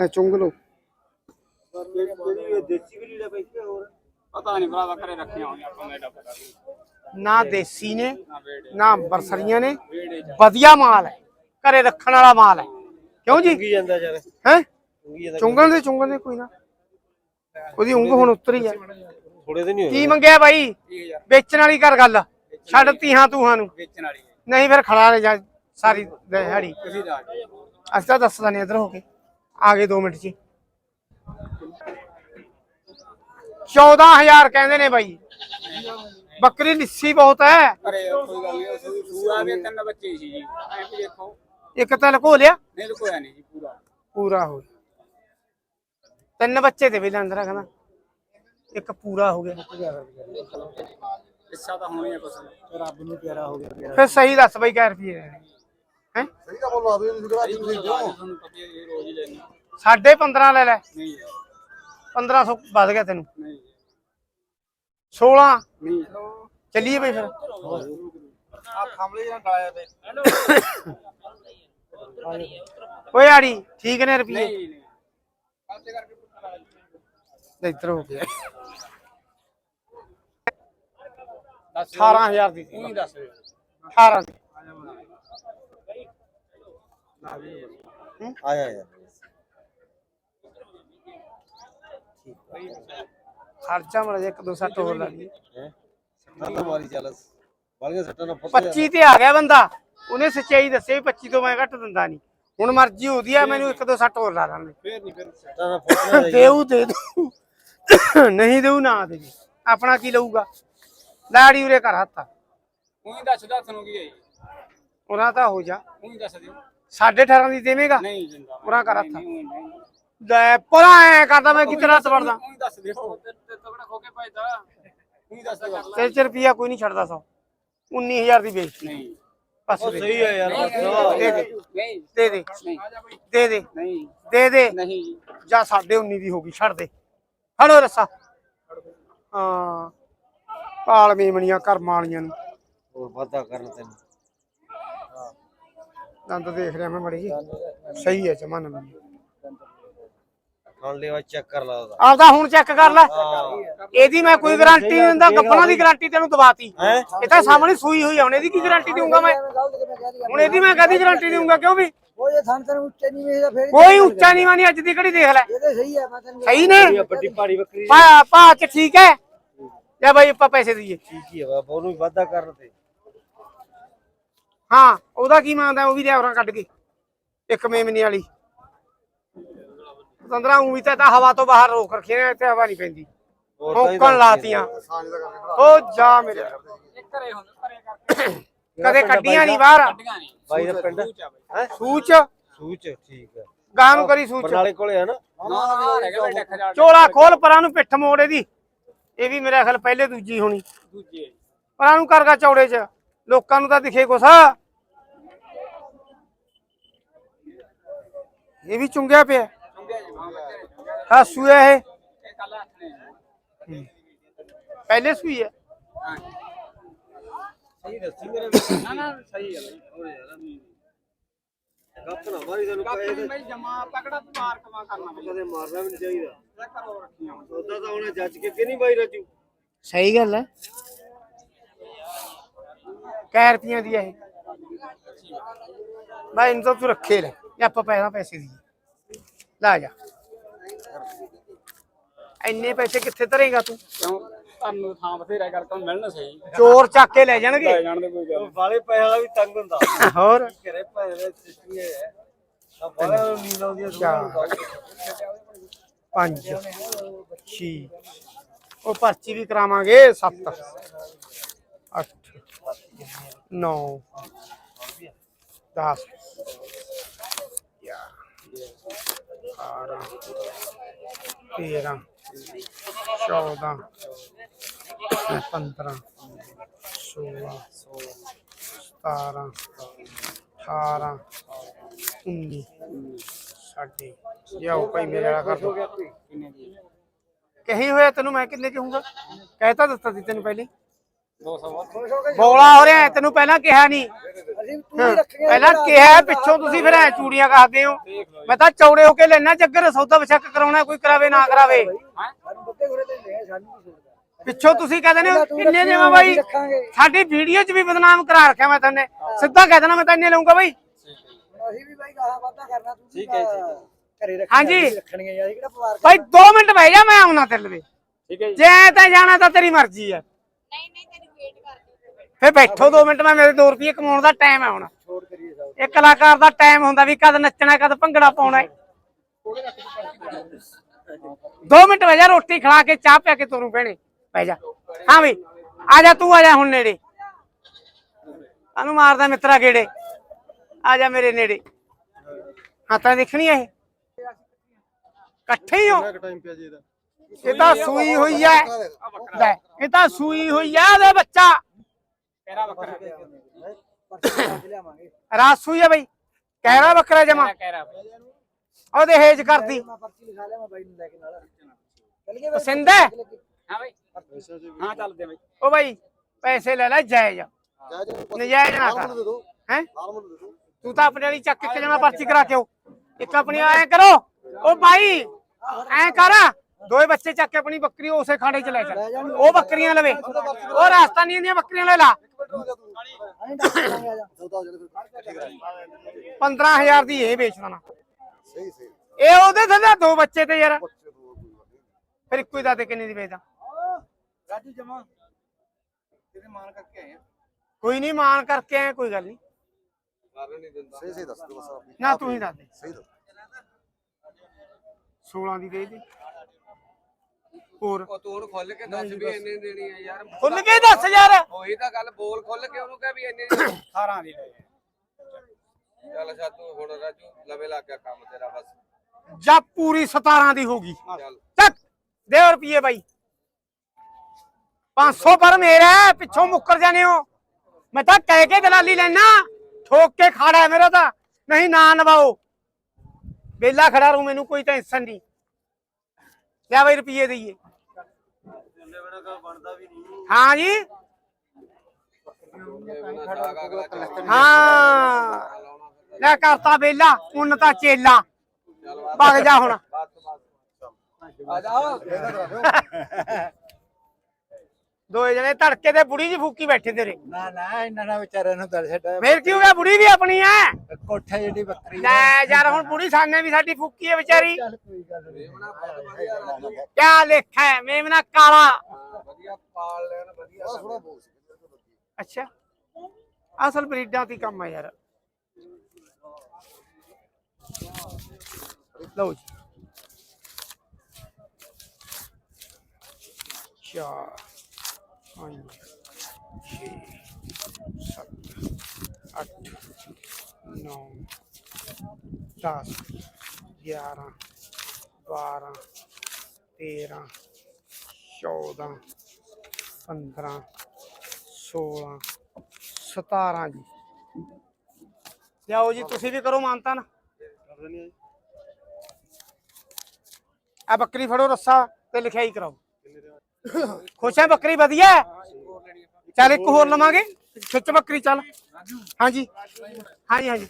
ਲੈ ਚੁੰਗ ਪਤਾ ਨਹੀਂ ਭਰਾਵਾ ਘਰੇ ਰੱਖੀਆਂ ਹੋਣੀਆਂ ਆਪਾਂ ਨੂੰ ਐਡਾ ਪਤਾ ਨਹੀਂ ਨਾ ਦੇਸੀ ਨੇ ਨਾ ਬਰਸਰੀਆਂ ਨੇ। ਵਧੀਆ ਮਾਲ ਹੈ। ਘਰੇ ਰੱਖਣ ਵਾਲਾ ਮਾਲ ਹੈ। ਕਿਉਂ ਜੀ? ਚੁੰਗੀ ਜਾਂਦਾ ਯਾਰ। ਹੈ? ਚੁੰਗਣ ਦੇ ਚੁੰਗਣ ਦੇ ਕੋਈ ਨਾ। ਉਹਦੀ ਉਂਗ ਹੁਣ ਉਤਰੀ ਆ। ਥੋੜੇ ਦਿਨ ਹੀ ਹੋਏ ਕੀ ਮੰਗਿਆ ਬਾਈ? 30000 ਵੇਚਣ ਵਾਲੀ ਕਰ ਗੱਲ। ਛੱਡ ਤੀਹਾਂ ਤੂਹਾਂ ਨੂੰ। ਵੇਚਣ ਵਾਲੀ ਨਹੀਂ ਫਿਰ ਖੜਾ ਰਹਿ ਜਾ ਸਾਰੀ ਦਿਹਾੜੀ ਅਸੀਂ ਤਾਂ ਦੱਸਦਾ ਨਹੀਂ ਇਧਰ ਹੋ ਕੇ। ਆ ਗਏ 2 ਮਿੰਟ ਚ ਹੀ। 14000 ਕਹਿੰਦੇ ਨੇ ਬਾਈ। ਬੱਕਰੀ ਲਿੱਸੀ ਬਹੁਤ ਹੈ। ਘਰੇ ਕੋਈ ਗੱਲ ਨਹੀਂ ਸੂਆ ਵੀ ਤਿੰਨ ਬੱਚੇ ਸੀ ਜੀ। ਐਂ ਵੀ ਦੇਖੋ। ਇੱਕ ਤਾਂ ਲਕੋ ਲਿਆ। ਨਹੀਂ ਲੁਕੋਇਆ ਨਹੀਂ ਜੀ ਪੂਰਾ। ਪੂਰਾ ਹੋ ਗਿਆ। ਤਿੰਨ ਬੱਚੇ ਤੇ ਵੀ ਅੰਦਰ ਕਹਿੰਦਾ ਇੱਕ ਪੂਰਾ ਹੋ ਗਿਆ। ਇੱਛਾ ਤਾਂ ਹੋਣੀ ਹੈ ਕੁਛ। ਰੱਬ ਨੂੰ ਪਿਆਰਾ ਹੋ ਗਿਆ। ਫਿਰ ਸਹੀ ਦੱਸ ਬਾਈ ਕਿੰਨੇ ਰੁਪਏ ਹੈ? ਸਹੀ ਤਾਂ ਬੋਲ ਲਾ ਦੋ ਤੁਸੀਂ ਕਿਹੜਾ ਤੁਸੀਂ ਤੁਹਾਨੂੰ ਪਤਾ ਹੀ ਹੈ ਰੋਜ਼ ਹੀ ਲੈਣੀ ਸਾਢੇ 15 ਲੈ ਲੈ। ਨਹੀਂ 1500 ਵੱਧ ਗਿਆ ਤੈਨੂੰ। ਨਹੀਂ 16 ਨਹੀਂ ਚੱਲੀਏ ਬਈ ਫਿਰ। ਆ ਖਾਮਲੇ ਜਿਹੜਾ ਡਾਇਆ ਤੇ। ਓਏ ਆੜੀ ਠੀਕ ਨੇ ਰੁਪਏ ਨਹੀਂ ਨਹੀਂ। ਕਾਤੇ ਕਰਕੇ ਪੁੱਛਣਾ ਇੱਧਰ ਹੋ ਗਿਆ। ਦੱਸ 18000 ਦੀ ਦਿਓ। 18 ਦੀ ਆਇਆ ਯਾਰ ਖਰਚਾ ਮੜ ਇੱਕ ਦੋ ਸੱਟ ਹੋਰ ਲਾ ਲਈ ਹੈ? ਸੱਟਾਂ ਤਾਂ ਮਾਰੀ ਚੱਲ ਬਾਲੀਆਂ ਸੱਟਾਂ ਨਾਲ ਫੁੱਟ 25 ਤੇ ਆ ਗਿਆ ਬੰਦਾ। ਉਹਨੇ ਸੱਚਾਈ ਦੱਸੇ ਵੀ 25 ਤੋਂ ਮੈਂ ਘੱਟ ਦਿੰਦਾ ਨਹੀਂ। ਹੁਣ ਮਰਜ਼ੀ ਉਹਦੀ ਆ ਮੈਨੂੰ ਇੱਕ ਦੋ ਸੱਟ ਹੋਰ ਲਾ ਲਾਂਗੇ ਫੇਰ ਨਹੀਂ ਫਿਰ ਸੱਟਾਂ ਨਾਲ ਫੁੱਟ ਨਾ ਜਾਈ ਦੇਊ ਦੇ ਦੂ ਨਹੀਂ ਦੇਊ ਨਾ ਦੇ ਜੀ ਆਪਣਾ ਕੀ ਲਊਗਾ? ਲਾੜੀ ਉਰੇ ਕਰ ਹੱਥ ਉਹੀ ਦੱਸ ਦੱਸ ਨੂੰ ਕੀ ਹੈ ਉਹਨਾਂ ਤਾਂ ਹੋ ਜਾ। ਉਹੀ ਦੱਸ ਦਿਓ। ਸਾਢੇ 18 ਦੀ ਦੇਵੇਂਗਾ? ਨਹੀਂ ਜਿੰਦਾ ਪੂਰਾ ਕਰ ਹੱਥ। ਨਹੀਂ, ਨਹੀਂ, ਨਹੀਂ। ਲੈ ਪਰਾ ਐ ਕਰਦਾ ਮੈਂ ਕਿਤਨਾ ਹੱਥ ਵੜਦਾ? ਉਹੀ ਦੱਸ ਤੇ ਤਗੜਾ ਖੋ ਕੇ ਦੱਸ ਚ ਰੁਪਿਆ ਕੋਈ ਨਹੀਂ ਛੱਡਦਾ 19000 ਦੀ ਨਹੀਂ। ਬਸ ਉਹ ਦੇ ਸਹੀ ਹੈ ਯਾਰ ਬਸ। ਦੇ ਦੇ ਨਹੀਂ ਦੇ ਦੇ। ਨਹੀਂ। ਦੇ ਦੇ। ਨਹੀਂ। ਦੇ ਦੇ। ਨਹੀਂ ਜੀ। ਜਾਂ ਸਾਢੇ 19 ਦੀ ਹੋ ਗਈ ਛੱਡ ਦੇ। ਫੜੋ ਰੱਸਾ। ਹਾਂ। ਪਾਲ ਮੀਮਣੀਆਂ ਕਰਮਾਂ ਵਾਲੀਆਂ ਨੂੰ। ਹੋਰ ਵਾਦਾ ਕਰਨ ਤੈਨੂੰ। ਦੰਦ ਦੇਖ ਰਿਹਾ ਮੈਂ ਮੜੀ ਜੀ। ਸਹੀ ਹੈ ਜਮਨ ਖਾਣ ਲੈਵਾ ਚੈੱਕ ਕਰ ਲਾ ਉਹਦਾ। ਆਪਦਾ ਹੁਣ ਚੈੱਕ ਕਰ ਲੈ। ਇਹਦੀ ਮੈਂ ਕੋਈ ਗਾਰੰਟੀ ਨਹੀਂ ਦਿੰਦਾ ਗੱਪਣਾ ਦੀ ਗਾਰੰਟੀ ਤੈਨੂੰ ਦਵਾਤੀ। ਹੈ? ਇਹ ਤਾਂ ਸਾਹਮਣੇ ਸੂਈ ਹੋਈ ਆ ਹੁਣ ਇਹਦੀ ਕੀ ਗਾਰੰਟੀ ਦੇਊਂਗਾ ਮੈਂ? ਹੁਣ ਇਹਦੀ ਮੈਂ ਕਦੀ ਗਾਰੰਟੀ ਦੇਊਂਗਾ ਕਿਉਂ ਵੀ? ਉਹ ਇਹ ਥਾਂ ਤੈਨੂੰ ਉੱਚੇ ਨਹੀਂ ਵੇਖਦਾ ਫਿਰ ਕੋਈ ਉੱਚਾ ਨਹੀਂ ਅੱਜ ਦੀ ਘੜੀ ਦੇਖ ਲੈ। ਇਹਦੇ ਸਹੀ ਹੈ ਮੈਂ ਤੈਨੂੰ ਸਹੀ ਨੇ? ਵੱਡੀ ਪਹਾੜੀ ਬੱਕਰੀ। ਪਾ ਪਾ ਚ ਠੀਕ ਹੈ। ਲੈ ਬਾਈ ਆਪਾਂ ਪੈਸੇ ਦਈਏ। ਠੀਕ ਹੀ ਹੈ ਬਾਬਾ ਉਹਨੂੰ ਕਰਨ ਤੇ। ਹਾਂ ਉਹਦਾ ਕੀ ਮੰਗਦਾ ਉਹ ਵੀ ਲਿਆਵਰਾਂ ਕੱਢ ਕੇ ਇੱਕ ਮੇਮਨੀ ਵਾਲੀ। ਤੰਦਰਾ ਉਮੀ ਤਾਂ ਤਾਂ ਹਵਾ ਤੋਂ ਬਾਹਰ ਰੋਕ ਰੱਖੀ ਨੇ ਇੱਥੇ ਹਵਾ ਨਹੀਂ ਪੈਂਦੀ। ਹੋਕਣ ਲਾਤੀਆਂ। ਉਹ ਜਾ ਮੇਰੇ ਇਹ ਘਰੇ ਹੁੰਦੇ ਘਰੇ ਕਰਕੇ ਕਦੇ ਕੱਢੀਆਂ ਨਹੀਂ ਬਾਹਰ। ਬਾਈ ਦਾ ਪਿੰਡ। ਸੂਚ ਹੈ? ਸੂਚ। ਸੂਚ ਠੀਕ ਹੈ ਗਾਂ ਨੂੰ ਕਰੀ ਸੂਚ। ਬਰਨਾਲੇ ਕੋਲੇ ਹੈ ਨਾ? ਚੋਲਾ ਖੋਲ ਪਰਾਂ ਨੂੰ ਪਿੱਠ ਮੋੜ ਇਹਦੀ। ਇਹ ਵੀ ਮੇਰੇ ਖਿਆਲ ਪਹਿਲੇ ਦੂਜੀ ਹੋਣੀ। ਦੂਜੇ ਪਰਾਂ ਨੂੰ ਕਰਗਾ ਚੌੜੇ ਚ। ਲੋਕਾਂ ਨੂੰ ਤਾਂ ਦਿਖੇ ਕੁਛ। ਇਹ ਵੀ ਚੁੰਗਿਆ ਪਿਆ। ਹਾਂ ਸੂਆ ਇਹ। ਪਹਿਲੇ ਸੂਈ ਹੈ ਸਹੀ ਦੱਸੀ ਮੇਰੇ ਨਾ ਨਾ ਸਹੀ ਹੈ ਹੋਰ ਯਾਰ ਗੱਪ ਨਾ ਮਾਰੀ ਤੈਨੂੰ ਕਾਪੀ ਕਹੇ ਨਹੀਂ ਬਾਈ ਜਮਾ ਤਕੜਾ ਮਾਰ ਕਮਾ ਕਰਨਾ ਬਈ। ਕਦੇ ਮਾਰਨਾ ਵੀ ਨਹੀਂ ਚਾਹੀਦਾ। ਚੈੱਕ ਕਰੋ ਰੱਖੀਆਂ ਹੋਣ। ਉਦਾਂ ਤਾਂ ਉਹਨੇ ਜੱਜ ਕੇ ਕਿ ਨਹੀਂ ਬਾਈ ਰਾਜੂ? ਸਹੀ ਗੱਲ ਹੈ ਕੈ ਰੁਪਈਆਂ ਦੀ ਹੈ ਇਹ। ਭਾਈ ਇਹਨੂੰ ਤਾਂ ਤੂੰ ਰੱਖੇ ਲੈ। ਇਹ ਆਪਾਂ ਪੈਸਾ ਪੈਸੇ ਦੀ। ਲਾ ਜਾ। ਇੰਨੇ ਪੈਸੇ ਕਿੱਥੇ ਧਰੇਗਾ ਤੂੰ? ਕਿਉਂ? ਤੁਹਾਨੂੰ ਥਾਂ ਬਥੇਰਾ ਕਰਕੇ ਮਿਲਣਾ ਸਹੀ। ਚੋਰ ਚੱਕ ਕੇ ਲੈ ਜਾਣਗੇ। ਲੈ ਜਾਣ ਦੇ ਕੋਈ ਗੱਲ ਵਾਲੇ ਪੈਸੇ ਵਾਲਾ ਵੀ ਤੰਗ ਹੁੰਦਾ। ਹੋਰ? ਘਰੇ ਪੈਸੇ ਦੇ ਸਿਸਟਮ ਇਹ ਹੈ? ਆ ਬਾਲੇ ਨੂੰ ਨੀਂਦ ਆਉਂਦੀ ਹੈ ਚਾਰ ਪੰਜ ਛੇ। ਉਹ ਪਰਚੀ ਵੀ ਕਰਾਵਾਂਗੇ 7 8 9 10 11 13 14 15 16 17 18 19 ਸਾਡੇ। ਜਾਓ ਭਾਈ ਮੇਰੇ ਵਾਲਾ ਕਰ ਦੋ। ਕਹੀ ਹੋਇਆ ਤੈਨੂੰ ਮੈਂ ਕਿੰਨੇ ਕਹੂੰਗਾ? ਕਹਿਤਾ ਦਿੱਤਾ ਸੀ ਤੈਨੂੰ ਪਹਿਲੇ। 200 ਬੋਲਾ ਹੋ ਰਿਹਾ ਤੈਨੂੰ ਪਹਿਲਾਂ ਕਿਹਾ ਨਹੀਂ। ਤੂੰ ਹੀ ਰੱਖੀਆਂ ਪਹਿਲਾਂ ਕਿਹਾ ਪਿੱਛੋਂ ਤੁਸੀਂ ਫਿਰ ਐ ਚੂੜੀਆਂ ਕਰਦੇ ਹੋ। ਮੈਂ ਤਾਂ ਚੌੜੇ ਹੋ ਕੇ ਲੈਣਾ ਚੱਕਰ ਸੌਦਾ ਬਚਕ ਕਰਾਉਣਾ ਕੋਈ ਕਰਾਵੇ ਨਾ ਕਰਾਵੇ। ਸਾਨੂੰ ਬੱਤੇ ਘਰੇ ਤੇ ਲੈ ਸਾਨੂੰ ਨਹੀਂ ਸੁਣਦਾ। ਪਿੱਛੋਂ ਤੁਸੀਂ ਕਹਿੰਦੇ ਨੇ ਕਿੰਨੇ ਦੇਵਾਂ ਬਾਈ? ਸਾਡੀ ਵੀਡੀਓ 'ਚ ਵੀ ਬਦਨਾਮ ਕਰਾ ਰੱਖਿਆ ਮੈਂ ਤੈਨੂੰ। ਸਿੱਧਾ ਕਹਿ ਦੇਣਾ ਮੈਂ ਤਾਂ ਇੰਨੇ ਲਊਂਗਾ ਬਾਈ। ਅਸੀਂ ਵੀ ਬਾਈ ਗਾਹਾਂ ਵਾਧਾ ਕਰਨਾ ਤੂੰ ਠੀਕ ਹੈ ਘਰੇ ਹਾਂਜੀ। ਰੱਖਣੀਆਂ ਯਾਰ ਇਹ ਕਿਹੜਾ ਪਵਾਰ ਬਾਈ 2 ਮਿੰਟ ਬਹਿ ਜਾ ਮੈਂ ਆਉਣਾ ਤੇਰੇ ਲਵੇ ਠੀਕ ਹੈ ਜੀ। ਤਾਂ ਜਾਣਾ ਤਾਂ ਤੇਰੀ ਮਰਜ਼ੀ ਹੈ ਨਹੀਂ ਨਹੀਂ ਫੇ ਬੈਠੋ 2 ਮਿੰਟ ਮੈਂ ਮੇਰੇ 2 ਰੁਪਏ ਕਮਾਉਣ ਦਾ ਟਾਈਮ ਹੈ ਹੁਣ। ਛੋੜ ਕਰੀਏ ਸਭ। ਇਹ ਕਲਾਕਾਰ ਦਾ ਟਾਈਮ ਹੁੰਦਾ ਵੀ ਕਦ ਨੱਚਣਾ ਕਦ ਭੰਗੜਾ ਪਾਉਣਾ ਹੈ। 2 ਮਿੰਟ ਬਹਿ ਜਾ ਰੋਟੀ ਖਾ ਕੇ ਚਾਹ ਪਿਆ ਕੇ ਤੋਰੂ ਭੈਣੇ। ਬਹਿ ਜਾ। ਹਾਂ ਵੀ ਆ ਜਾ ਤੂੰ ਆ ਜਾ ਹੁਣ ਨੇੜੇ। ਤੈਨੂੰ ਮਾਰਦਾ ਮਿੱਤਰਾ ਗੇੜੇ। ਆ ਜਾ ਮੇਰੇ ਨੇੜੇ। ਹਾਂ ਤਾਂ ਦੇਖਣੀ ਇਹ? ਇਕੱਠੇ ਹੀ ਹੋ। ਇਹ ਤਾਂ ਸੂਈ ਹੋਈ ਐ ਲੈ, ਇਹ ਤਾਂ ਸੂਈ ਹੋਈ ਐ ਉਹਦੇ ਬੱਚਾ। ਕਹਿਰਾ ਕੇ ਲਿਆਵਾਂਗੇ ਰਾਤ ਸੂਈ ਐ ਬਈ। ਕਹਿਰਾ ਬੱਕਰਾ ਜਮਾ। ਕਹਿਰਾ ਉਹਦੇ ਹੇਜ ਕਰਦੀ। ਮੈਂ ਪਰਚੀ ਲਿਖਾ ਲਿਆ ਮੈਂ ਬਾਈ ਨੂੰ ਲੈ ਕੇ ਨਾਲ। ਚੱਲ ਗਏ ਪਸੰਦ ਹੈ? ਹਾਂ ਬਈ। ਹਾਂ ਚੱਲਦੇ ਬਈ। ਉਹ ਬਾਈ ਪੈਸੇ ਲੈ ਲੈ ਜਾਇਜ਼। ਨਜਾਇਜ਼ ਨਾ ਕਰ। ਹੈ? ਤੂੰ ਤਾਂ ਆਪਣੇ ਵਾਲੀ ਚੱਕ ਕੇ ਜਮਾ ਪਰਚੀ ਕਰਾ ਕੇ ਇੱਕ ਆਪਣੀ ਐ ਕਰੋ। ਉਹ ਬਾਈ ਐ ਕਰ। ਦੋਏ ਬੱਚੇ ਚੱਕ ਕੇ ਆਪਣੀ ਬੱਕਰੀ ਉਸੇ ਖਾੜੇ ਚ ਲੈ ਚੱਲ। ਉਹ ਬੱਕਰੀਆਂ ਲਵੇ। ਉਹ ਰਾਜਸਥਾਨੀਆਂ ਦੀਆਂ ਬੱਕਰੀਆਂ ਲੈ ਲਾ। ਆ 15000 ਦੀ ਇਹ ਵੇਚਦਾ ਨਾ ਇਹ ਉਹਦੇ ਥੱਲੇ ਦੋ ਬੱਚੇ ਤੇ ਯਾਰ। ਫਿਰ ਇੱਕੋ ਹੀ ਦਾਤੇ ਕਿੰਨੇ ਦੀ ਵੇਚਦਾ? ਰਾਜੂ ਜਮਾ ਕਿਤੇ ਮਾਨ ਕਰਕੇ ਆਏ ਆ। ਕੋਈ ਨਹੀਂ ਮਾਨ ਕਰਕੇ ਆਏ ਕੋਈ ਗੱਲ ਨਹੀਂ। ਦਿੰਦਾ। ਸਹੀ ਸਹੀ ਦੱਸ ਦੋ ਬਸ ਨਾ ਤੂੰ ਹੀ ਦੱਸ ਦੇ। ਸਹੀ ਦੱਸ 16 ਦੀ ਦੇ ਦੇ। ਹੋਰ? ਉਹ ਤੂੰ ਉਹਨੂੰ ਖੁੱਲ ਕੇ ਦੱਸ ਵੀ ਇੰਨੇ ਦੇਣੀ ਆ ਯਾਰ। ਖੁੱਲ ਕੇ ਦੱਸ ਯਾਰ। ਉਹੀ ਤਾਂ ਗੱਲ ਬੋਲ ਖੁੱਲ ਕੇ ਉਹਨੂੰ ਕਹਿ ਵੀ ਇੰਨੇ 18 ਦੀ ਲੈ ਚੱਲ ਅੱਛਾ ਤੂੰ ਹੁਣ ਰਾਜੂ ਲਵੇ ਲੱਗ ਗਿਆ ਕੰਮ ਤੇਰਾ ਬਸ। ਜਾਂ ਪੂਰੀ 17 ਦੀ ਹੋਗੀ ਚੱਲ। ਚੱਕ ਦੇ ਰੁਪਏ ਬਾਈ। 500 ਪਰ ਮੇਰਾ ਹੈ, ਪਿੱਛੋਂ ਮੁੱਕਰ ਜਾਣੇ ਹੋ। ਮੈਂ ਤਾਂ ਕਹਿ ਕੇ ਦਲਾਲੀ ਲੈਣਾ। ਠੋਕ ਕੇ ਖਾੜਾ ਹੈ ਮੇਰਾ ਤਾਂ। ਨਹੀਂ ਨਾ ਨਵਾਓ। ਬੇਲਾ ਖੜਾ ਰੂ ਮੈਨੂੰ ਕੋਈ ਟੈਨਸ਼ਨ ਨਹੀਂ। ਲਿਆ ਬਾਈ ਰੁਪਏ ਦਈਏ। ਹਾਂ ਜੀ। ਹਾਂ। ਲੈ ਕਰਤਾ ਬੇਲਾ ਉਨ ਤਾਂ ਚੇਲਾ। ਭਗ ਜਾ ਹੁਣ। ਆ ਜਾ ਦੋਏ ਜਣੇ ਧੜਕੇ ਤੇ ਬੁੜੀ ਜੀ ਫੂਕੀ ਬੈਠੇ ਤੇਰੇ। ਨਾ ਨਾ ਇਹਨਾਂ ਨਾਲ ਵਿਚਾਰਿਆਂ ਨੂੰ ਦਰ ਛੱਡਿਆ ਫੇਰ ਕੀ ਹੋ ਗਿਆ ਬੁੜੀ ਵੀ ਆਪਣੀ ਐ? ਕੋਠੇ ਜਿਹੜੀ ਬੱਕਰੀ ਲੈ ਯਾਰ ਹੁਣ ਬੁੜੀ ਸਾਨੇ ਵੀ ਸਾਡੀ ਫੂਕੀ ਹੈ ਵਿਚਾਰੀ। ਚੱਲ ਕੋਈ ਗੱਲ ਨਹੀਂ ਕਿਆ ਲੇਖਾ ਹੈ ਮੇਮਨਾ ਕਾਲਾ। ਵਧੀਆ ਪਾਲ ਲੈਣ ਵਧੀਆ ਸੋਹਣਾ ਬੋਲ ਸੀ ਅੱਛਾ। ਅਸਲ ਬਰੀਡਾਂ ਦੀ ਕੰਮ ਹੈ ਯਾਰ। ਲਓ ਜੀ। ਚਾਰ ਪੰਜ ਛੇ ਸੱਤ ਅੱਠ ਨੌ ਦਸ ਗਿਆਰਾਂ ਬਾਰਾਂ ਤੇਰਾਂ ਚੌਦਾਂ ਪੰਦਰਾਂ 16 17 ਜੀ ਲਿਆਓ ਜੀ ਤੁਸੀਂ ਵੀ ਕਰੋ ਮਾਨਤਾ ਨਾ ਆ ਬੱਕਰੀ ਫੜੋ ਰੱਸਾ ਤੇ ਲਿਖਾਈ ਕਰਾਓ ਖੁਸ਼ ਹੈ ਬੱਕਰੀ, ਵਧੀਆ? ਹੈ? ਚੱਲ ਇੱਕ ਹੋਰ ਲਵਾਂਗੇ। ਖਿੱਚ ਬੱਕਰੀ, ਚੱਲ। ਹਾਂਜੀ। ਹਾਂਜੀ ਹਾਂਜੀ।